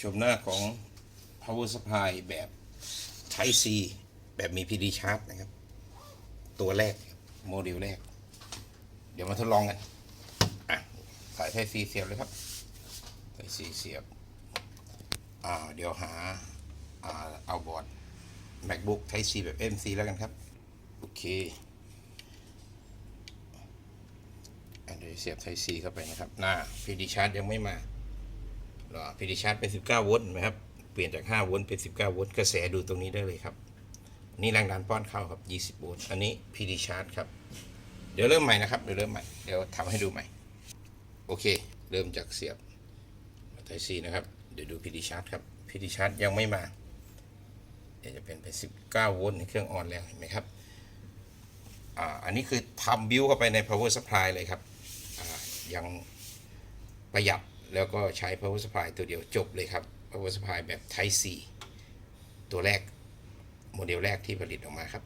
ชมหน้าของ power supply แบบ Type C แบบมี PD Charge นะครับ ตัวแรกโมเดลแรก เดี๋ยวมาทดลองกัน อะ สาย Type C เสียบเลยครับ Type C เสียบ อ่า เดี๋ยวหา อ่า เอาบอร์ด MacBook Type C แบบ MC แล้วกันครับ โอเคอันเดี๋ยวเสียบ Type C เข้าไปนะครับ หน้า PD Charge ยังไม่มา หรอ PD Charge เป็น 19 โวลต์นไหมครับ เปลี่ยนจาก 5 โวลต์เป็น 19 โวลต์กระแสดูตรงนี้ได้เลยครับ นี่แรงดันป้อนเข้าครับ 20 โวลต์ อันนี้ PD Charge ครับ เดี๋ยวเริ่มใหม่นะครับ เดี๋ยวเริ่มใหม่ เดี๋ยวทำให้ดูใหม่ โอเค เริ่มจากเสียบ Type C นะครับ เดี๋ยวดู PD Charge ครับ PD Charge ยังไม่มา เดี๋ยวจะเป็นเป็น 19 โวลต์ในเครื่องออนแล้วเห็นไหมครับ อ่า อันนี้คือทำบิวเข้าไปใน power supply เลยครับ อ่า ยังประหยัด แล้วก็ใช้ power supply ตัวเดียวจบเลยครับ power supply แบบ Type C ตัวแรก โมเดลแรกที่ผลิตออกมาครับ